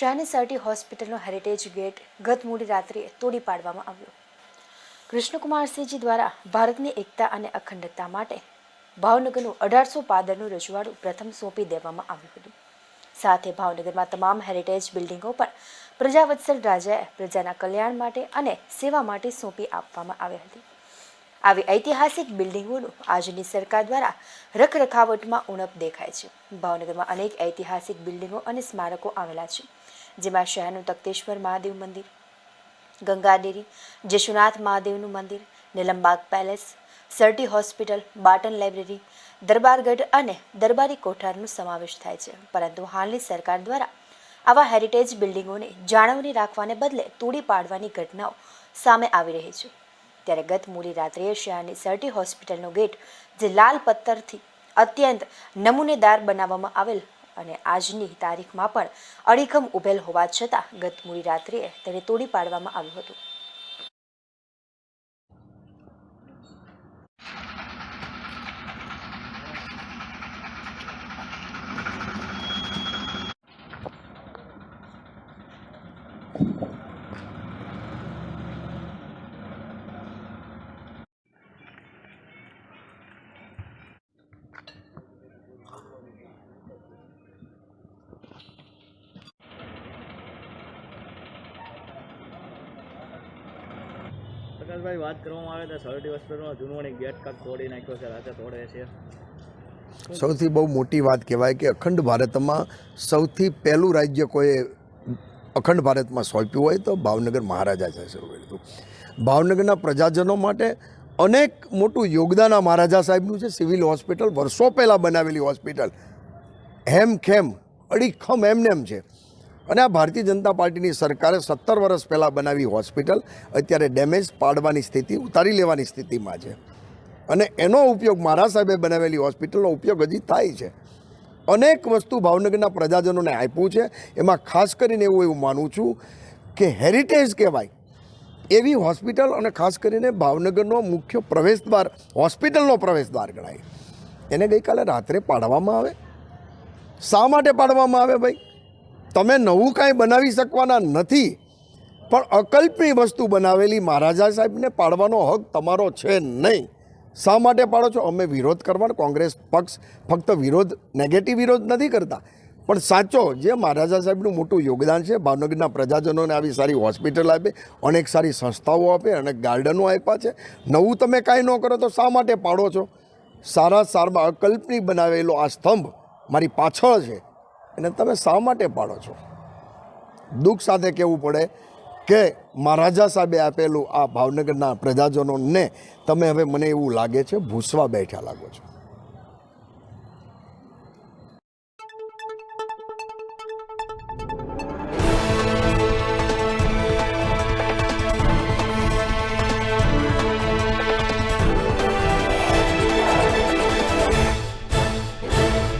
શહેરની સર્ટી હોસ્પિટલનો heritage gate ગત મોડી રાત્રે તોડી પાડવામાં આવ્યો. કૃષ્ણકુમારસિંહજી દ્વારા ભારતની એકતા અને અખંડતા માટે ભાવનગરનું અઢારસો પાદરનું રજવાડું પ્રથમ સોંપી દેવામાં આવ્યું હતું. સાથે ભાવનગરમાં તમામ હેરિટેજ બિલ્ડિંગો પણ પ્રજાવત્સલ રાજાએ પ્રજાના કલ્યાણ માટે અને સેવા માટે સોંપી આપવામાં આવી હતી. આવી ઐતિહાસિક બિલ્ડિંગોનું આજની સરકાર દ્વારા રખરખાવટમાં ઉણપ દેખાય છે. ભાવનગરમાં અનેક ઐતિહાસિક બિલ્ડિંગો અને સ્મારકો આવેલા છે, જેમાં શહેરનું તક્તેશ્વર મહાદેવ મંદિર ગંગાડેરી જશુનાથ મહાદેવનું મંદિર Nilambag palace, Sir T hospital, Barton library, Darbargadh અને દરબારી કોઠારનો સમાવેશ થાય છે. પરંતુ હાલની સરકાર દ્વારા આવા હેરિટેજ બિલ્ડિંગોને જાળવણી રાખવાને બદલે તોડી પાડવાની ઘટનાઓ સામે આવી રહી છે. ત્યારે ગત મોડી રાત્રે શહેરની સરટી હોસ્પિટલનો ગેટ, જે લાલ પથ્થરથી અત્યંત નમૂનેદાર બનાવવામાં આવેલ અને આજની તારીખમાં પણ અડીખમ ઉભેલ હોવા છતાં ગત મોડી રાત્રે તેને તોડી પાડવામાં આવ્યું હતું. પ્રકાશભાઈ વાત કરવામાં આવે તો સરટી હોસ્પિટલમાં જૂનવાણી ગેટ કાક તોડી નાખ્યો છે, રાતે તોડે છે. સૌથી બહુ મોટી વાત કહેવાય કે અખંડ ભારતમાં સૌથી પહેલું રાજ્ય કોઈ અખંડ ભારતમાં સોંપ્યું હોય તો ભાવનગર મહારાજા હતું ભાવનગરના પ્રજાજનો માટે અનેક મોટું યોગદાન આ મહારાજા સાહેબનું છે. સિવિલ હોસ્પિટલ વર્ષો પહેલાં બનાવેલી હોસ્પિટલ. હેમ ખેમ, અડીખમ એમનેમ છે. અને આ ભારતીય જનતા પાર્ટીની સરકારે સત્તર વર્ષ પહેલાં બનાવી હોસ્પિટલ, અત્યારે ડેમેજ પાડવાની સ્થિતિ, ઉતારી લેવાની સ્થિતિમાં છે. અને એનો ઉપયોગ મારા સાહેબે બનાવેલી હોસ્પિટલનો ઉપયોગ હજી થાય છે. અનેક વસ્તુ ભાવનગરના પ્રજાજનોને આપ્યું છે. એમાં ખાસ કરીને એવું એવું માનું છું કે હેરિટેજ કહેવાય. એવી હોસ્પિટલ અને ખાસ કરીને ભાવનગરનો મુખ્ય પ્રવેશદ્વાર, હોસ્પિટલનો પ્રવેશદ્વાર ગણાય. એને ગઈકાલે રાત્રે પાડવામાં આવે. શા માટે પાડવામાં આવે ભાઈ? તમે નવું કાંઈ બનાવી શકવાના નથી. પણ અકલ્પની વસ્તુ બનાવેલી મહારાજા સાહેબને પાડવાનો હક તમારો છે નહીં. શા માટે પાડો છો? અમે વિરોધ કરવાનો, કોંગ્રેસ પક્ષ ફક્ત વિરોધ, નેગેટિવ વિરોધ નથી કરતા. પણ સાચો, જે મહારાજા સાહેબનું મોટું યોગદાન છે, ભાવનગરના પ્રજાજનોને આવી સારી હોસ્પિટલ આપે, અનેક સારી સંસ્થાઓ આપે અને ગાર્ડનો આપ્યા છે. નવું તમે કાંઈ ન કરો તો શા માટે પાડો છો? સારા સારમાં અકલ્પની બનાવેલો આ સ્તંભ મારી પાછળ છે. એને તમે શા માટે પાડો છો? દુઃખ સાથે કહેવું પડે કે મહારાજા સાહેબે આપેલું આ ભાવનગરના પ્રજાજનોને તમે હવે મને એવું લાગે છે, ભૂસવા બેઠા લાગો છો.